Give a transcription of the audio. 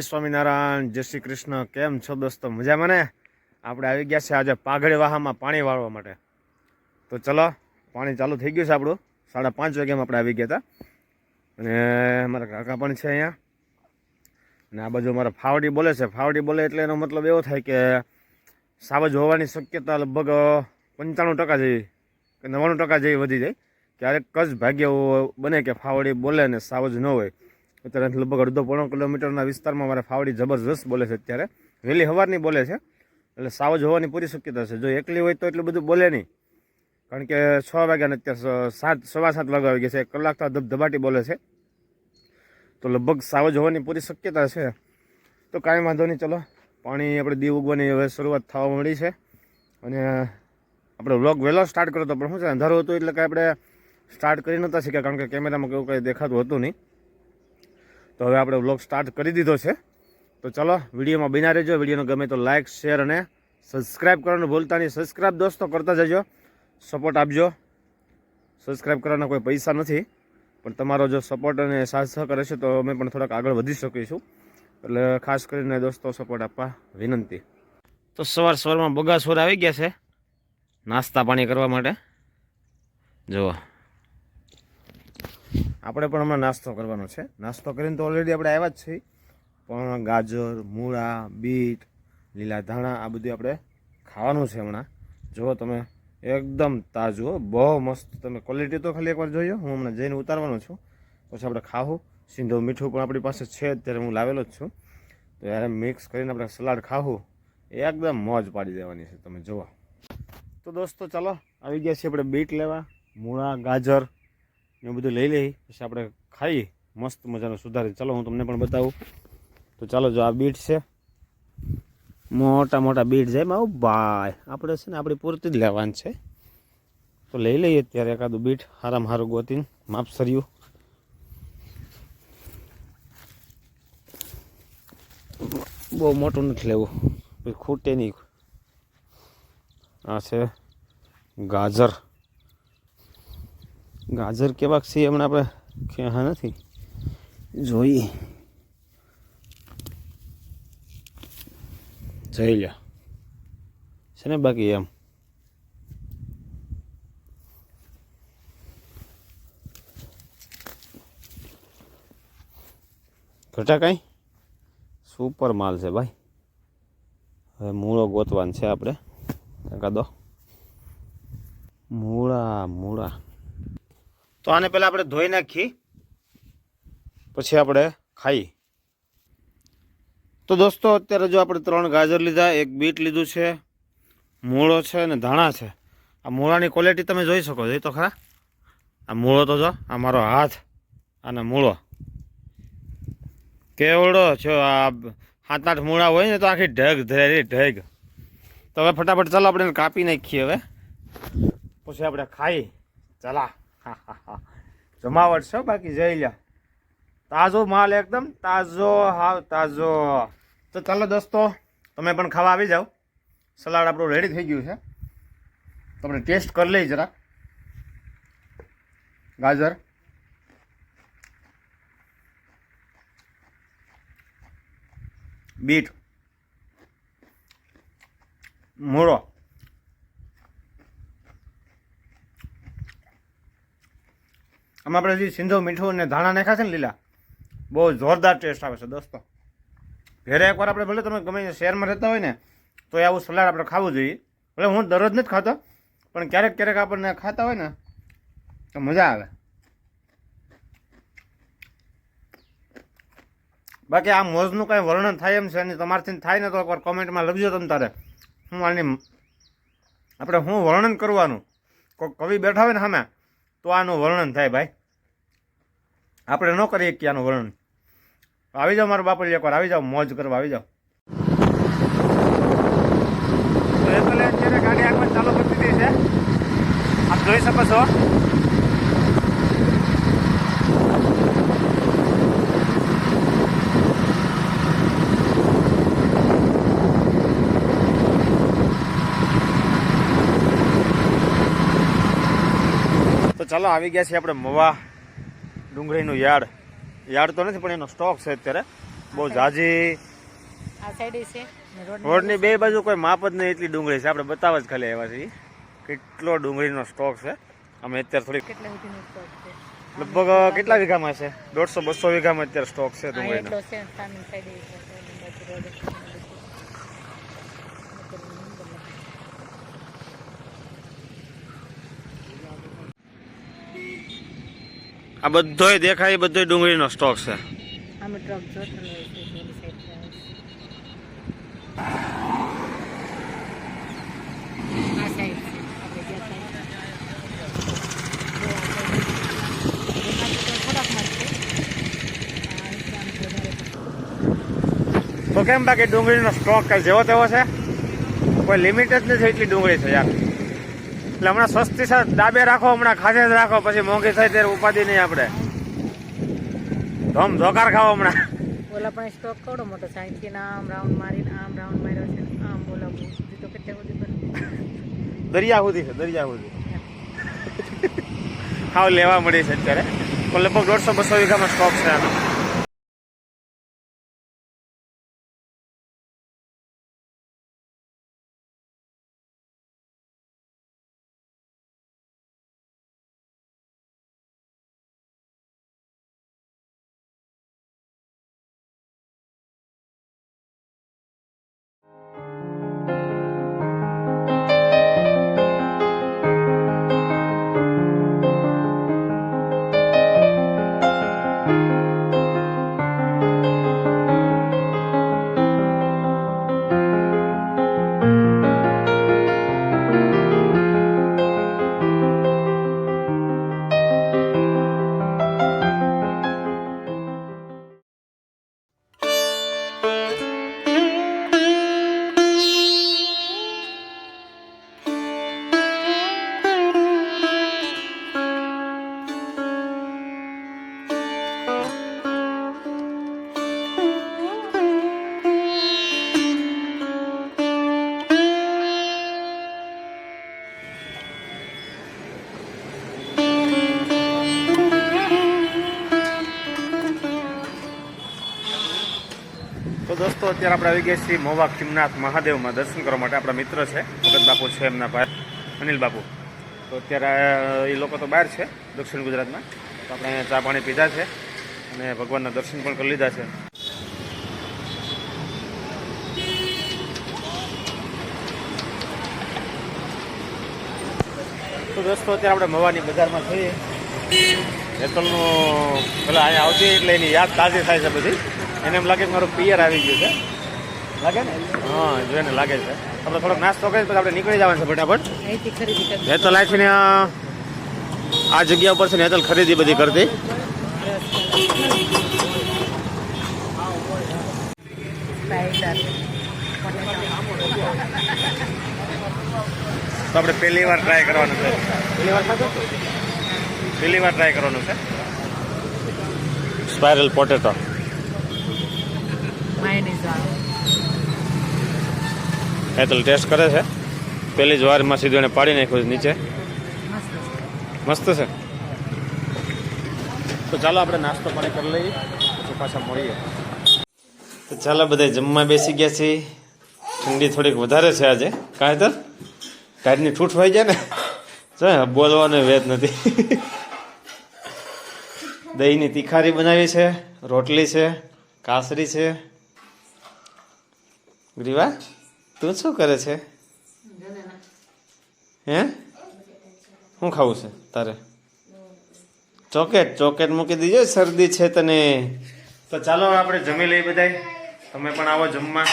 સ્વામિનારાયણ, જય શ્રી કૃષ્ણ. કેમ છો દોસ્તો? મજામાં ને? આપણે આવી ગયા છે આજે પાઘડી વાહામાં પાણી વાળવા માટે. તો ચલો, પાણી ચાલુ થઈ ગયું છે આપણું. સાડા પાંચ વાગ્યામાં આપણે આવી ગયા હતા. અને મારા કાકા પણ છે અહીંયા. અને આ બાજુ મારા ફાવડી બોલે છે. ફાવડી બોલે એટલે એનો મતલબ એવો થાય કે સાવજ હોવાની શક્યતા લગભગ પંચાણું ટકા જેવી કે નવ્વાણું ટકા જેવી વધી જાય. ક્યારેક જ ભાગ્ય બને કે ફાવડી બોલે ને સાવજ ન હોય. અત્યારે લગભગ અડધો પોણો કિલોમીટરના વિસ્તારમાં મારે ફાવડી જબરજસ્ત બોલે છે અત્યારે. વહેલી હવારની બોલે છે, એટલે સાવજ હોવાની પૂરી શક્યતા છે. જો એકલી હોય તો એટલું બધું બોલે નહીં. કારણ કે છ વાગ્યાને અત્યારે સાત, સવા સાત વાગ્યા આવી ગયા છે. એક કલાક તો ધબધબાટી બોલે છે. તો લગભગ સાવજ હોવાની પૂરી શક્યતા છે. તો કાંઈ વાંધો નહીં, ચલો. પાણી આપણે દીવ ઉગવાની હવે શરૂઆત થવા મળી છે. અને આપણે વ્લોગ વહેલો સ્ટાર્ટ કર્યો હતો પણ શું છે, અંધારું હતું એટલે કાંઈ આપણે સ્ટાર્ટ કરી નહોતા શીખ્યા કારણ કે કેમેરામાં કેવું કંઈ દેખાતું હતું નહીં. તો હવે આપણે વ્લોગ સ્ટાર્ટ કરી દીધો છે. તો ચલો, વિડીયોમાં બિના રહેજો. વિડીયોનો ગમે તો લાઇક શેર અને સબસ્ક્રાઈબ કરવાનું ભૂલતા નહીં. સબસ્ક્રાઈબ દોસ્તો કરતા જજો. સપોર્ટ આપજો. સબસ્ક્રાઈબ કરવાના કોઈ પૈસા નથી. પણ તમારો જો સપોર્ટ અને સાથ સહકાર હશે તો અમે પણ થોડાક આગળ વધી શકીશું. એટલે ખાસ કરીને દોસ્તો સપોર્ટ આપવા વિનંતી. તો સવાર સવારમાં બગાસોર આવી ગયા છે નાસ્તા પાણી કરવા માટે. જુઓ. આપણે પણ હમણાં નાસ્તો કરવાનો છે. નાસ્તો કરીને તો ઓલરેડી આપણે આવ્યા જ છીએ. પણ ગાજર, મૂળા, બીટ લીલા ધાણા આ બધું આપણે ખાવાનું છે હમણાં. જુઓ તમે, એકદમ તાજું બહુ મસ્ત તમે ક્વોલિટી તો ખાલી એકવાર જોયો હું હમણાં જઈને ઉતારવાનો છું. પછી આપણે ખાવું. સિંધો મીઠું પણ આપણી પાસે છે. અત્યારે હું લાવેલો જ છું. તો યારે મિક્સ કરીને આપણે સલાડ ખાવું. એકદમ મોજ પાડી દેવાની છે. તમે જુઓ. તો દોસ્તો, ચાલો, આવી ગયા છીએ આપણે બીટ લેવા. મૂળા, ગાજર એવું બધું લઈ લઈ, પછી આપણે ખાઈ, મસ્ત મજાનું સુધારી. ચાલો, હું તમને પણ બતાવું. તો ચાલો, જો આ બીટ છે. મોટા મોટા બીટ જાય આવું ભાઈ, આપણે છે ને આપણી પૂરતી જ લેવાની છે. તો લઈ લઈએ અત્યારે એકાદું બીટ. હારામાં હારું ગોતીને માપસર્યું બહુ મોટું નથી લેવું. પછી ખૂટે નહીં. આ છે ગાજર. ગાજર કેવાક છે હમણાં આપણે ખ્યા નથી. જોઈએ જઈ લ્યા. છે ને બાકી એમ. ઘટા કાંઈ? સુપર માલ છે ભાઈ. હવે મૂળો ગોતવાન છે આપણે. એકાદો મૂળા મૂળા. તો આને પહેલાં આપણે ધોઈ નાખી, પછી આપણે ખાઈ. તો દોસ્તો, અત્યારે જો આપણે ત્રણ ગાજર લીધા, એક બીટ લીધું છે, મૂળો છે અને ધાણા છે. આ મૂળાની ક્વોલિટી તમે જોઈ શકો, જોઈ તો ખરા? આ મૂળો તો જો, આ મારો હાથ અને મૂળો. કેવડો છો આ સાત આઠ મૂળા હોય ને, તો આખી ઢગ ધરેરી ઢગ. તો હવે ફટાફટ ચાલો આપણે કાપી નાખીએ હવે. પછી આપણે ખાઈ. ચલા. જમાવટ છે બાકી, જઈ લ્યા. તાજો માલ એકદમ તાજો, હાવ તાજો. તો ચાલો દોસ્તો, તમે પણ ખાવા આવી જાઓ. સલાડ આપણું રેડી થઈ ગયું છે. તમને ટેસ્ટ કરી લઈ જરા. ગાજર. બીટ. મૂળો. આમાં આપણે જે સિંધો મીઠું અને ધાણા નાખ્યા છે ને લીલા, બહુ જોરદાર ટેસ્ટ આવે છે દોસ્તો. ઘરે એકવાર આપણે ભલે તમે ગમે શહેરમાં રહેતા હોય ને, તો એ આવું સલાડ આપણે ખાવું જોઈએ. ભલે હું દરરોજ નથી ખાતો, પણ ક્યારેક ક્યારેક આપણને ખાતા હોય ને, તો મજા આવે. બાકી આ મોજનું કાંઈ વર્ણન થાય એમ છે અને તમારથી થાય ને તો એકવાર કોમેન્ટમાં લખજો તમે તારે. હું આની આપણે હું વર્ણન કરવાનું? કોઈ કવિ બેઠા હોય ને સામે, તો આનું વર્ણન થાય ભાઈ. આપણે ન કરીએ ક્યાંનું વર્ણન. આવી જાઓ મારા બાપુ એકવાર, આવી જાઓ, મોજ કરવા, આવી જાઓ. ગાડી આગળ ચાલુ કરી દીધી છે. આપ જોઈ શકો છો. ચાલો, આવી ગયા છીએ આપણે મવા. ડુંગળીનું યાર્ડ. યાર્ડ તો નથી પણ એનો સ્ટોક છે અત્યારે. બહુ ઝાઝી રોડની બે બાજુ કોઈ માપ જ નહીં એટલી ડુંગળી છે. આપણે બતાવવા જ ખાલી આવ્યા છીએ. કેટલો ડુંગળીનો સ્ટોક છે. અમે અત્યારે છે? લગભગ કેટલા વીઘામાં છે? દોઢસો બસો વીઘામાં અત્યારે સ્ટોક છે ડુંગળી ડુંગળીનો એટલો છે સામે સાઈડે એટલો છે અને બાજુ રોડ આ બધોય દેખાય એ બધોય ડુંગળીનો સ્ટોક છે. તો કેમ બાકી ડુંગળીનો સ્ટોક કઈ જેવો તેવો છે? કોઈ લિમિટ જ નથી એટલી ડુંગળી છે યાર. એટલે હમણાં સસ્તી સાથે ડાબે રાખો હમણાં ખાસે જ રાખો પછી મોંઘી થાય ત્યારે ઉપાધિ નહીં આપણે. ધમ ધોકાર ખાઓ હમણાં. ઓલા પણ સ્ટોક કેવડો મોટો સાઈડથી આમ રાઉન્ડ મારીને આમ રાઉન્ડ માર્યો છે. આમ બોલા તો કેટલે સુધી દરિયા સુધી છે દરિયા સુધી. હાવ લેવા મળી છે અત્યારે. લગભગ દોઢસો બસો વીઘામાં સ્ટોક છે આનો. તો દોસ્તો, અત્યારે આપણે આવી ગયા છીએ મોવા ખીમનાથ મહાદેવમાં. દર્શન કરવા માટે આપણા મિત્ર છે, ભગત બાપુ છે એમના ભાઈ, અનિલ બાપુ. તો અત્યારે એ લોકો તો બહાર છે, દક્ષિણ ગુજરાતમાં. તો આપણે ચા પાણી પીધા છે અને ભગવાનના દર્શન પણ કરી લીધા છે. તો દોસ્તો, અત્યારે આપણે મવાની બજારમાં છીએ. હેતલનું, પેલા અહીંયા આવતી એટલે એની યાદ તાજી થાય છે બધી. એને એમ લાગે કે મારું પિયર આવી ગયું છે. લાગે ને? હા જોઈને લાગે છે. આપણે થોડોક નાસ્તો કરીએ પછી આપણે નીકળી જવાનું છે ફટાફટ. હેતલ આ છે ને આ આ જગ્યા ઉપર છે ને હેતલ ખરીદી બધી કરતી. તો આપણે પહેલી વાર ટ્રાય કરવાનું છે. પહેલી વાર પહેલી વાર ટ્રાય કરવાનું છે. સ્પાયરલ પોટેટો હેતલ ટેસ્ટ કરે છે. પહેલી જ વારમાં સીધું એને પાડી નાખ્યું છે નીચે. મસ્ત છે. તો ચાલો આપણે નાસ્તો પાણી કરી લઈએ પછી પાછા મળીએ. તો ચાલો બધા જમવા બેસી ગયા છીએ. ઠંડી થોડીક વધારે છે આજે. કાંઈ તો? કાઢની ઠૂઠ હોય જાય ને? ચાલ બોલવાનો વેદ નથી. દહીંની તીખારી બનાવી છે રોટલી છે કાસરી છે ગ્રીવા, તું શું કરે છે? હે? શું ખાવું છે તારે? ચોકેટ ચોકેટ મૂકી દીજો, શરદી છે તને. તો ચાલો આપણે જમી લઈએ બધાય. તમે પણ આવો જમવા.